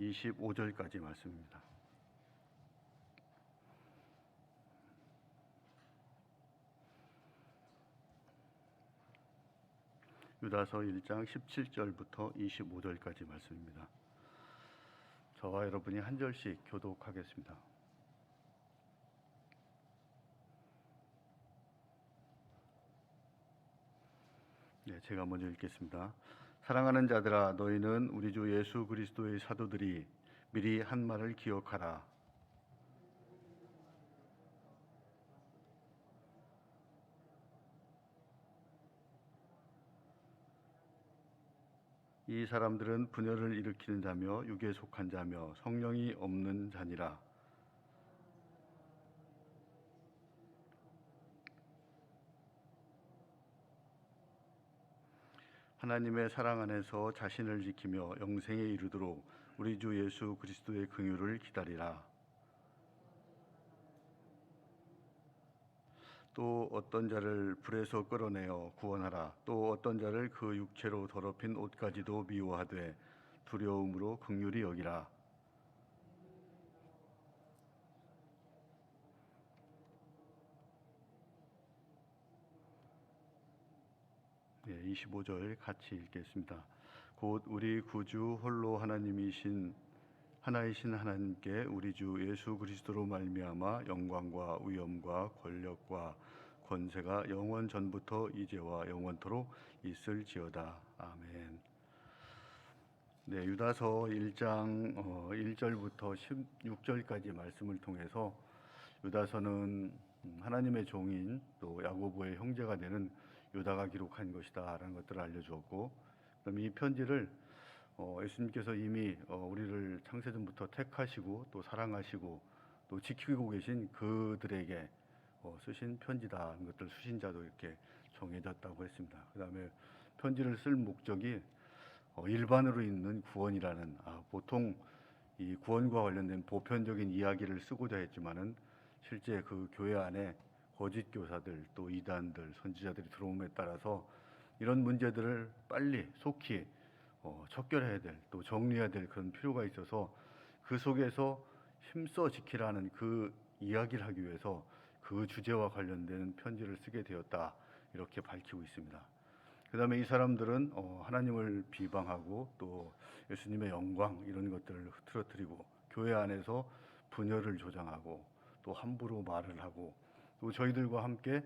25절까지 말씀입니다. 유다서 1장 17절부터 25절까지 말씀입니다. 저와 여러분이 한 절씩 교독하겠습니다. 네, 제가 먼저 읽겠습니다. 사랑하는 자들아 너희는 우리 주 예수 그리스도의 사도들이 미리 한 말을 기억하라. 이 사람들은 분열을 일으키는 자며 육에 속한 자며 성령이 없는 자니라. 하나님의 사랑 안에서 자신을 지키며 영생에 이르도록 우리 주 예수 그리스도의 긍휼을 기다리라. 또 어떤 자를 불에서 끌어내어 구원하라. 또 어떤 자를 그 육체로 더럽힌 옷까지도 미워하되 두려움으로 긍휼히 여기라. 네, 25절 같이 읽겠습니다. 곧 우리 구주 홀로 하나님이신 하나이신 하나님께 우리 주 예수 그리스도로 말미암아 영광과 위엄과 권력과 권세가 영원 전부터 이제와 영원토록 있을지어다. 아멘. 네, 유다서 1장 어, 1절부터 16절까지 말씀을 통해서 유다서는 음, 하나님의 종인 또 야고보의 형제가 되는 유다가 기록한 것이다라는 것들을 알려주었고, 그럼 이 편지를 어, 예수님께서 이미 어, 우리를 창세전부터 택하시고 또 사랑하시고 또 지키고 계신 그들에게 어, 쓰신 편지다는 것들 수신자도 이렇게 정해졌다고 했습니다. 그 다음에 편지를 쓸 목적이 어, 일반으로 있는 구원이라는 아, 보통 이 구원과 관련된 보편적인 이야기를 쓰고자 했지만은 실제 그 교회 안에 거짓 교사들 또 이단들 선지자들이 들어옴에 따라서 이런 문제들을 빨리 속히 어, 척결해야 될 또 정리해야 될 그런 필요가 있어서 그 속에서 힘써 지키라는 그 이야기를 하기 위해서 그 주제와 관련된 편지를 쓰게 되었다 이렇게 밝히고 있습니다. 그 다음에 이 사람들은 어, 하나님을 비방하고 또 예수님의 영광 이런 것들을 흐트러뜨리고 교회 안에서 분열을 조장하고 또 함부로 말을 하고 또 저희들과 함께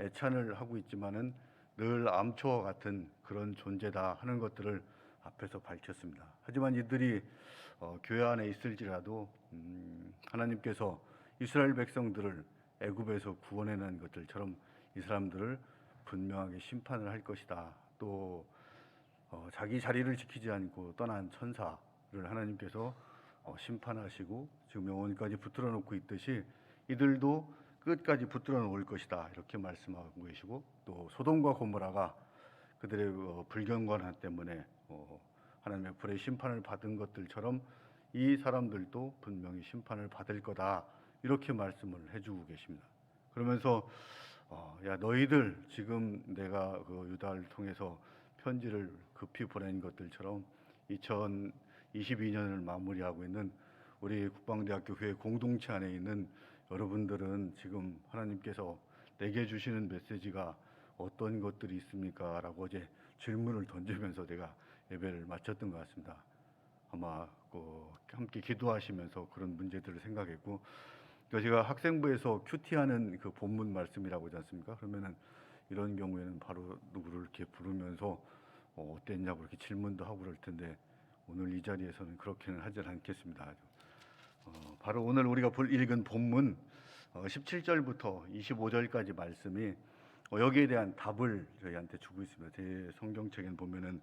애찬을 하고 있지만은 늘 암초와 같은 그런 존재다 하는 것들을 앞에서 밝혔습니다. 하지만 이들이 어, 교회 안에 있을지라도 음, 하나님께서 이스라엘 백성들을 애굽에서 구원해낸 것들처럼 이 사람들을 분명하게 심판을 할 것이다. 또 어, 자기 자리를 지키지 않고 떠난 천사를 하나님께서 어, 심판하시고 지금 영원까지 붙들어 놓고 있듯이 이들도 끝까지 붙들어 놓을 것이다 이렇게 말씀하고 계시고 또 소돔과 고모라가 그들의 어, 불경건함 때문에 어, 하나님의 불의 심판을 받은 것들처럼 이 사람들도 분명히 심판을 받을 거다 이렇게 말씀을 해주고 계십니다. 그러면서 어, 야 너희들 지금 내가 그 유다를 통해서 편지를 급히 보낸 것들처럼 2022년을 마무리하고 있는 우리 국방대학교 교회 공동체 안에 있는 여러분들은 지금 하나님께서 내게 주시는 메시지가 어떤 것들이 있습니까? 라고 어제 질문을 던지면서 내가 예배를 마쳤던 것 같습니다. 아마 그 함께 기도하시면서 그런 문제들을 생각했고 그 제가 학생부에서 큐티하는 그 본문 말씀이라고 하지 않습니까? 그러면은 이런 경우에는 바로 누구를 이렇게 부르면서 어, 어땠냐고 이렇게 질문도 하고 그럴 텐데 오늘 이 자리에서는 그렇게는 하지 않겠습니다. 어, 바로 오늘 우리가 볼 읽은 본문 어, 17절부터 25절까지 말씀이 어, 여기에 대한 답을 저희한테 주고 있습니다. 제 성경책에는 보면은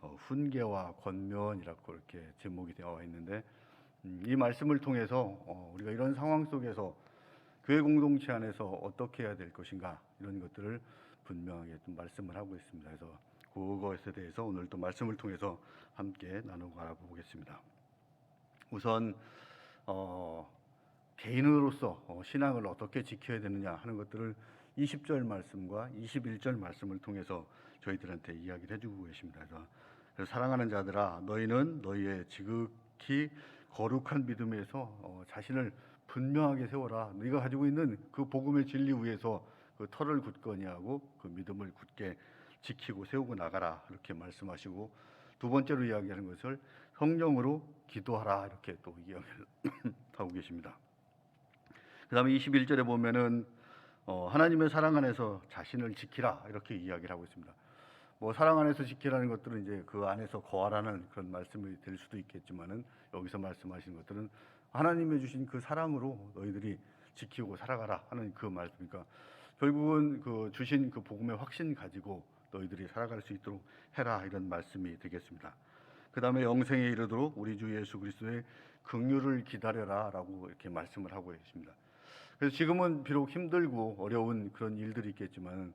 어, 훈계와 권면이라고 이렇게 제목이 되어 있는데 음, 이 말씀을 통해서 어, 우리가 이런 상황 속에서 교회 공동체 안에서 어떻게 해야 될 것인가 이런 것들을 분명하게 좀 말씀을 하고 있습니다. 그래서 그것에 대해서 오늘 또 말씀을 통해서 함께 나누고 알아보겠습니다. 우선 어, 개인으로서 어, 신앙을 어떻게 지켜야 되느냐 하는 것들을 20절 말씀과 21절 말씀을 통해서 저희들한테 이야기를 해주고 계십니다. 그래서, 사랑하는 자들아 너희는 너희의 지극 특히 거룩한 믿음에서 어, 자신을 분명하게 세워라. 네가 가지고 있는 그 복음의 진리 위에서 그 털을 굳건히 하고 그 믿음을 굳게 지키고 세우고 나가라. 이렇게 말씀하시고 두 번째로 이야기하는 것을 성령으로 기도하라. 이렇게 또 이야기를 하고 계십니다. 그 다음에 21절에 보면은 어, 하나님의 사랑 안에서 자신을 지키라 이렇게 이야기를 하고 있습니다. 뭐 사랑 안에서 지키라는 것들은 이제 그 안에서 거하라는 그런 말씀이 될 수도 있겠지만은 여기서 말씀하시는 것들은 하나님의 주신 그 사랑으로 너희들이 지키고 살아가라 하는 그 말씀이니까 결국은 그 주신 그 복음의 확신 가지고 너희들이 살아갈 수 있도록 해라 이런 말씀이 되겠습니다. 그 다음에 영생에 이르도록 우리 주 예수 그리스도의 긍휼을 기다려라라고 이렇게 말씀을 하고 계십니다. 그래서 지금은 비록 힘들고 어려운 그런 일들이 있겠지만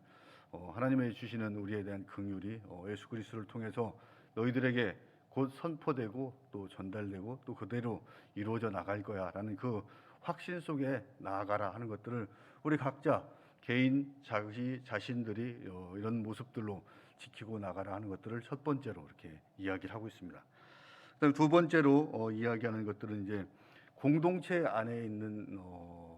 어, 하나님의 주시는 우리에 대한 긍휼이 어, 예수 그리스도를 통해서 너희들에게 곧 선포되고 또 전달되고 또 그대로 이루어져 나갈 거야라는 그 확신 속에 나아가라 하는 것들을 우리 각자 개인 자기 자신들이 어, 이런 모습들로 지키고 나가라 하는 것들을 첫 번째로 이렇게 이야기를 하고 있습니다. 그다음 두 번째로 어, 이야기하는 것들은 이제 공동체 안에 있는 어,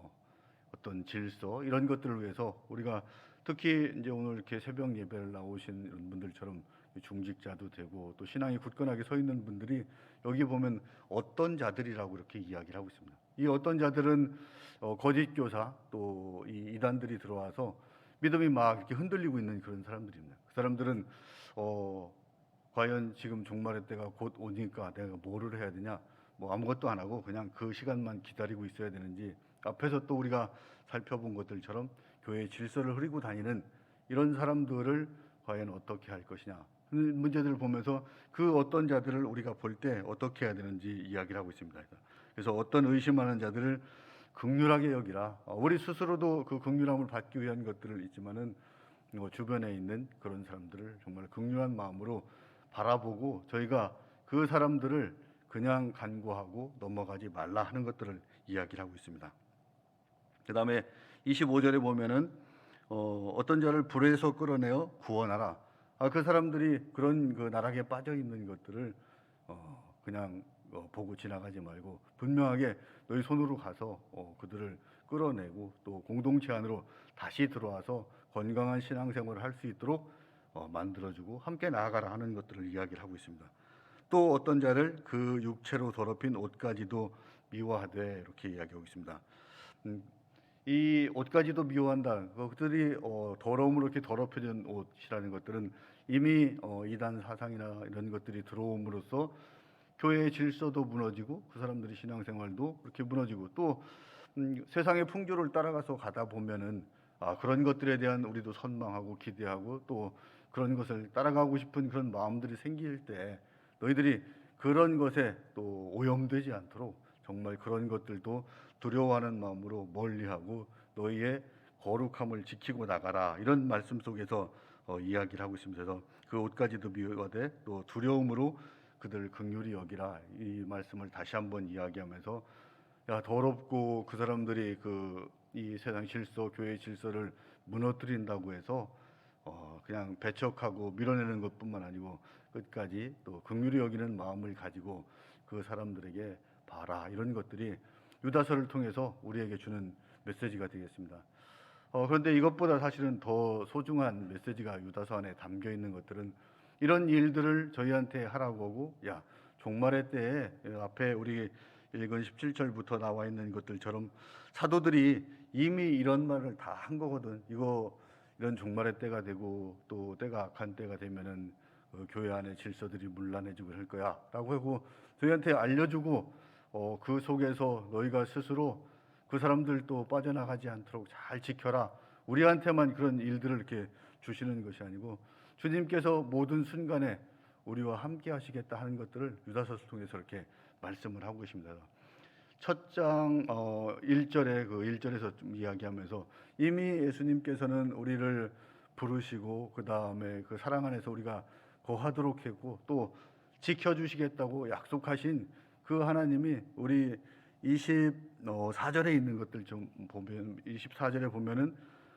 어떤 질서 이런 것들을 위해서 우리가 특히 이제 오늘 이렇게 새벽 예배를 나오신 이런 분들처럼 중직자도 되고 또 신앙이 굳건하게 서 있는 분들이 여기 보면 어떤 자들이라고 이렇게 이야기를 하고 있습니다. 이 어떤 자들은 어, 거짓 교사 또 이 이단들이 들어와서 믿음이 막 이렇게 흔들리고 있는 그런 사람들입니다. 그 사람들은 어, 과연 지금 종말의 때가 곧 오니까 내가 뭐를 해야 되냐? 뭐 아무것도 안 하고 그냥 그 시간만 기다리고 있어야 되는지 앞에서 또 우리가 살펴본 것들처럼 교회의 질서를 흐리고 다니는 이런 사람들을 과연 어떻게 할 것이냐 하는 문제들을 보면서 그 어떤 자들을 우리가 볼 때 어떻게 해야 되는지 이야기를 하고 있습니다. 그래서 어떤 의심하는 자들을 극률하게 여기라. 어, 우리 스스로도 그 극률함을 받기 위한 것들을 있지만은 어, 주변에 있는 그런 사람들을 정말 극률한 마음으로 바라보고 저희가 그 사람들을 그냥 간구하고 넘어가지 말라 하는 것들을 이야기를 하고 있습니다. 그 다음에 25절에 보면은 어, 어떤 자를 불에서 끌어내어 구원하라. 아, 그 사람들이 그런 그 나락에 빠져 있는 것들을 어, 그냥 어, 보고 지나가지 말고 분명하게 너희 손으로 가서 어, 그들을 끌어내고 또 공동체 안으로 다시 들어와서 건강한 신앙생활을 할 수 있도록 어, 만들어주고 함께 나아가라 하는 것들을 이야기를 하고 있습니다. 또 어떤 자를 그 육체로 더럽힌 옷까지도 미워하되 이렇게 이야기하고 있습니다. 음, 이 옷까지도 미워한다. 그들이 어, 더러움으로 이렇게 더럽혀진 옷이라는 것들은 이미 어, 이단 사상이나 이런 것들이 들어옴으로써 교회의 질서도 무너지고 그 사람들의 신앙생활도 그렇게 무너지고 또 음, 세상의 풍조를 따라가서 가다 보면은 아, 그런 것들에 대한 우리도 선망하고 기대하고 또 그런 것을 따라가고 싶은 그런 마음들이 생길 때 너희들이 그런 것에 또 오염되지 않도록 정말 그런 것들도 두려워하는 마음으로 멀리하고 너희의 거룩함을 지키고 나가라. 이런 말씀 속에서 어, 이야기를 하고. 그래서 그 옷까지도 미워되 또 두려움으로 그들 극률이 여기라. 이 말씀을 다시 한번 이야기하면서 야 더럽고 그 사람들이 그 이 세상 질서 교회 질서를 무너뜨린다고 해서 어 그냥 배척하고 밀어내는 것뿐만 아니고 끝까지 또 극률이 여기는 마음을 가지고 그 사람들에게 봐라. 이런 것들이 유다서를 통해서 우리에게 주는 메시지가 되겠습니다. 어, 그런데 이것보다 사실은 더 소중한 메시지가 유다서 안에 담겨 있는 것들은 이런 일들을 저희한테 하라고 하고 야 종말의 때에 앞에 우리 읽은 17절부터 나와 있는 것들처럼 사도들이 이미 이런 말을 다 한 거거든. 이거 이런 종말의 때가 되고 또 때가 악한 때가 되면은 어, 교회 안에 질서들이 문란해지고 할 거야라고 하고 저희한테 알려주고 어, 그 속에서 너희가 스스로 그 사람들도 빠져나가지 않도록 잘 지켜라. 우리한테만 그런 일들을 이렇게 주시는 것이 아니고 주님께서 모든 순간에 우리와 함께 하시겠다 하는 것들을 유다서를 통해서 이렇게 말씀을 하고 계십니다. 첫장 어, 1절에 그 1절에서 좀 이야기하면서 이미 예수님께서는 우리를 부르시고 그 다음에 그 사랑 안에서 우리가 거하도록 했고 또 지켜 주시겠다고 약속하신 그 하나님이 우리 24절에 있는 것들 좀 보면 24절에 보면은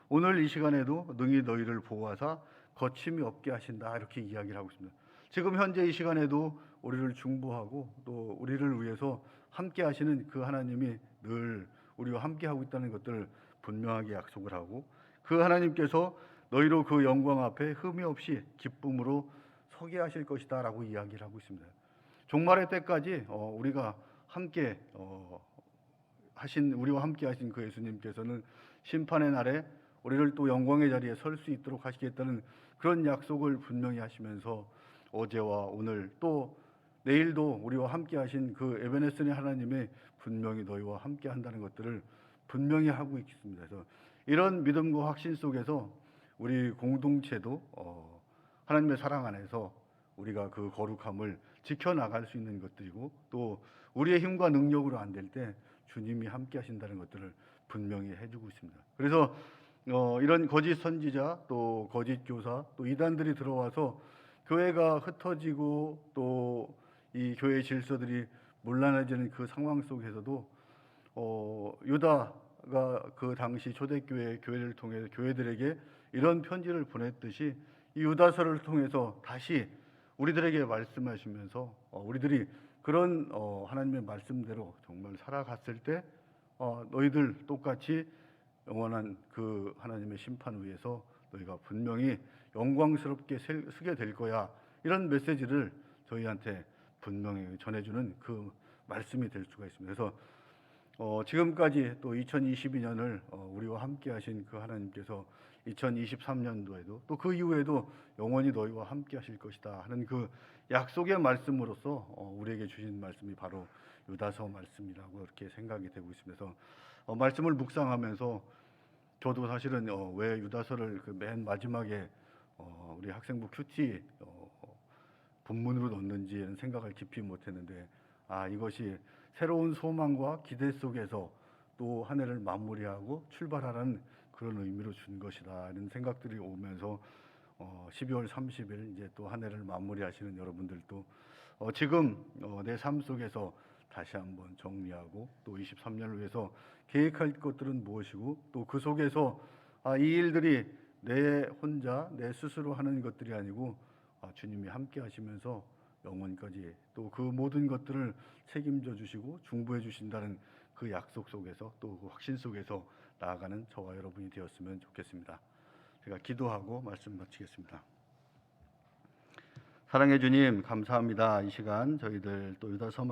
오늘 이 시간에도 능히 너희를 보호하사 거침이 없게 하신다 이렇게 이야기를 하고 있습니다. 지금 현재 이 시간에도 우리를 중보하고 또 우리를 위해 위해서 함께 하시는 그 하나님이 늘 우리와 함께 하고 있다는 것들을 분명하게 약속을 하고 그 하나님께서 너희로 그 영광 앞에 흠이 없이 기쁨으로 서게 하실 것이다라고 이야기를 하고 있습니다. 종말의 때까지 어, 우리가 함께 어, 하신 우리와 함께 하신 그 예수님께서는 심판의 날에 우리를 또 영광의 자리에 설 수 있도록 하시겠다는 그런 약속을 분명히 하시면서 어제와 오늘 또 내일도 우리와 함께 하신 그 에베네스의 하나님이 분명히 너희와 함께 한다는 것들을 분명히 하고 있습니다. 그래서 이런 믿음과 확신 속에서 우리 공동체도 어, 하나님의 사랑 안에서 우리가 그 거룩함을 지켜나갈 수 있는 것들이고 또 우리의 힘과 능력으로 안 될 때 주님이 함께 하신다는 것들을 분명히 해주고 있습니다. 그래서 어, 이런 거짓 선지자 또 거짓 교사 또 이단들이 들어와서 교회가 흩어지고 또 이 교회 질서들이 문란해지는 그 상황 속에서도 어, 유다가 그 당시 초대교회 교회를 통해 교회들에게 이런 편지를 보냈듯이 이 유다서를 통해서 다시 우리들에게 말씀하시면서 어, 우리들이 그런 어, 하나님의 말씀대로 정말 살아갔을 때 어, 너희들 똑같이 영원한 그 하나님의 심판 위에서 너희가 분명히 영광스럽게 셀- 서게 될 거야 이런 메시지를 저희한테 분명히 전해주는 그 말씀이 될 수가 있습니다. 그래서 어, 지금까지 또 2022년을 어, 우리와 함께 하신 그 하나님께서 2023년도에도 또 그 이후에도 영원히 너희와 함께 하실 것이다 하는 그 약속의 말씀으로서 어, 우리에게 주신 말씀이 바로 유다서 말씀이라고 이렇게 생각이 되고. 그래서 어, 말씀을 묵상하면서 저도 사실은 어, 왜 유다서를 그 맨 마지막에 어, 우리 학생부 큐티 어, 본문으로 넣는지는 생각을 깊이 못했는데 아 이것이 새로운 소망과 기대 속에서 또 한 해를 마무리하고 출발하는 그런 의미로 준 것이다는 생각들이 오면서 어, 12월 30일 이제 또 한 해를 마무리하시는 여러분들도 어, 지금 어, 내삶 속에서 다시 한번 정리하고 또 23년을 위해서 계획할 것들은 무엇이고 또 그 속에서 아, 이 일들이 내 혼자 내 스스로 하는 것들이 아니고 아, 주님이 함께 하시면서 영원까지 또 그 모든 것들을 책임져 주시고 중보해 주신다는 그 약속 속에서 또 그 확신 속에서 나아가는 저와 여러분이 되었으면 좋겠습니다. 제가 기도하고 말씀 마치겠습니다. 사랑해 주님 감사합니다. 이 시간 저희들 또 유다서 말씀